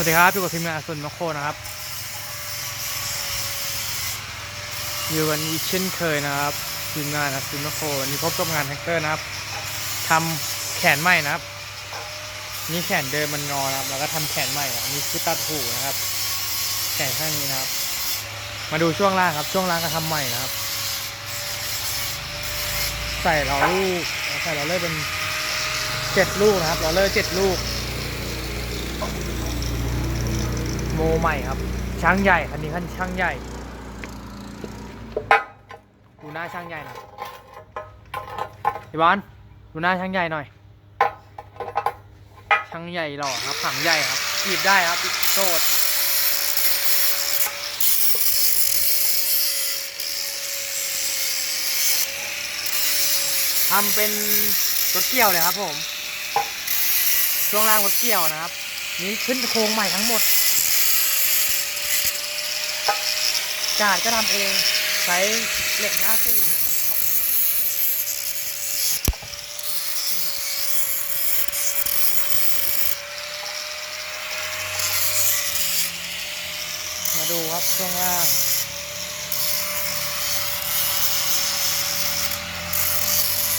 สวัสดีครับอยู่กับทีมงานสุนมโคนะครับอยู่กันอีกเช่นเคยนะครับทีมงานอสุนมโควันนี้พบกับงานแฮกเกอร์นะครับทำแขนใหม่นะครับ นี่แขนเดิมมันงอนะครับ แล้วก็ทำแขนใหม่อันนี้คือตัดหูนะครับ แขนข้างนี้นะครับ มาดูช่วงล่างครับ ช่วงล่างก็ทำใหม่นะครับ ใส่ล้อลูกใส่ล้อเลอเป็นเจ็ดลูกนะครับล้อเลอเจ็ดลูก โมใหม่ครับ ช่างใหญ่คันนี้คันช่างใหญ่ดูหน้าช่างใหญ่หน่อยพี่บอลดูหน้าช่างใหญ่หน่อย ช่างใหญ่หล่อครับถังใหญ่ครับจีบได้ครับโสดทำเป็นรถเกี่ยวเลยครับผมช่วงล่างรถเกี่ยวนะครับ นี่ขึ้นโครงใหม่ทั้งหมด กาดก็ทำเองใช้เหล็กหน้าสี่มาดูครับช่วงล่าง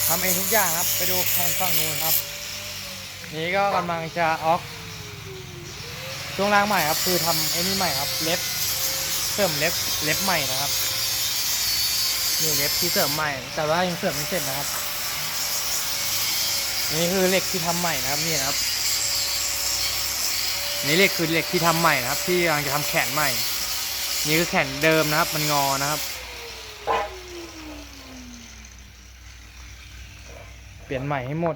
ทำเองทุกอย่างครับ ไปดูแผนฝั่งนู้นครับ นี่ก็กำลังจะออกช่วงล่างใหม่ครับ คือทำไอ้นี่ใหม่ครับ เล็บ เสริมเล็บเล็บใหม่นะครับนี่เล็บที่เสริมใหม่ แต่ว่ายังเสริมไม่เสร็จนะครับ นี่คือเหล็กที่ทำใหม่นะครับนี่นะครับนี่เหล็กคือเหล็กที่ทำใหม่นะครับ ที่กำลังจะทำแขนใหม่ นี่คือแขนเดิมนะครับ มันงอนะครับ เปลี่ยนใหม่ให้หมด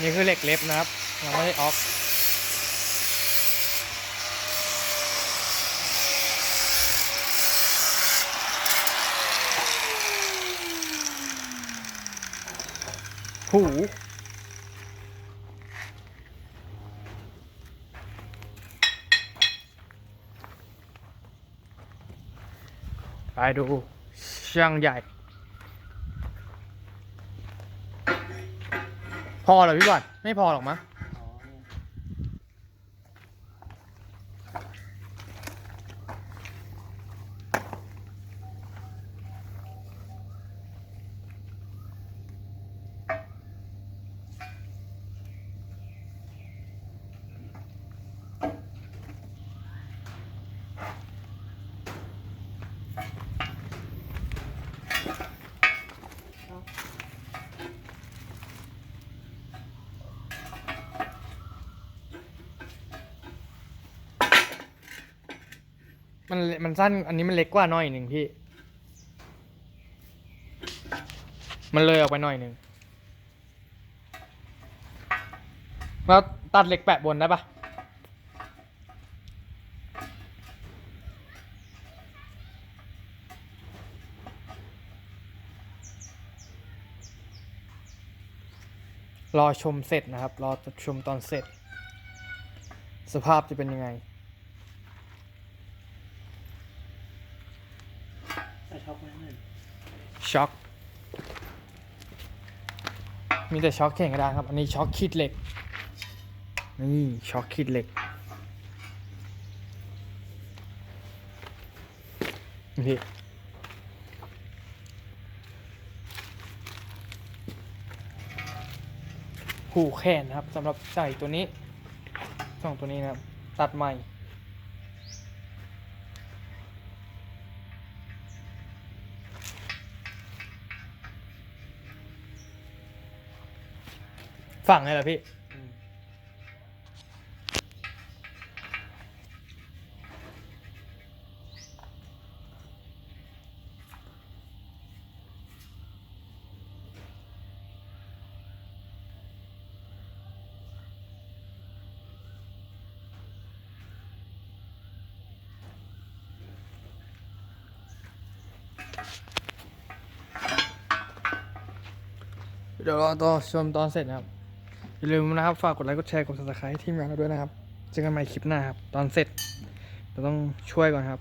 นี่คือเหล็กเล็บนะครับ ยังไม่ได้ออกหูไปดูช่างใหญ่ พอเหรอพี่บอลไม่พอหรอกมั้ง มันมันสั้นอันนี้มันเล็กกว่าหน่อยหนึ่งพี่ มันเลยออกไปหน่อยหนึ่งแล้วตัดเหล็กแปะบนได้ปะรอชมเสร็จนะครับ รอชมตอนเสร็จ สภาพจะเป็นยังไง ใส่ ช็อคไหน่อยช็อคมีแต่ช็อคแข่งกระดานครับ อันนี้ช็อคขีดเหล็ก นี่ช็อคขีดเหล็ก นี่หูแขนนะครับสำหรับใส่ตัวนี้สองตัวนี้นะครับ ตัดใหม่ ฝั่งไงล่ะพี่ เดี๋ยวรอตอนชมตอนเสร็จนะครับ อย่าลืมนะครับ ฝากกดไลค์ กดแชร์ กด subscribe ทีมงานเราด้วยนะครับ เจอกันใหม่คลิปหน้าครับ ตอนเสร็จเราต้องช่วยก่อนครับ